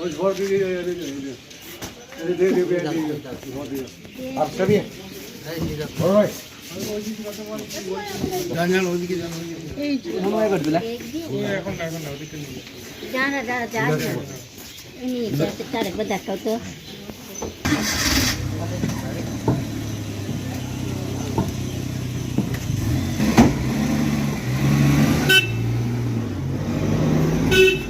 और छोड़ दीजिए अरे अरे दे दे भैया आप सभी और भाई জানাল ওদিকে জানাল এই সময় কর দিলা এখন এখন ওদিকে জানা দাদা জানা ইনি যাতে তারে বদা কাও তো। Beep.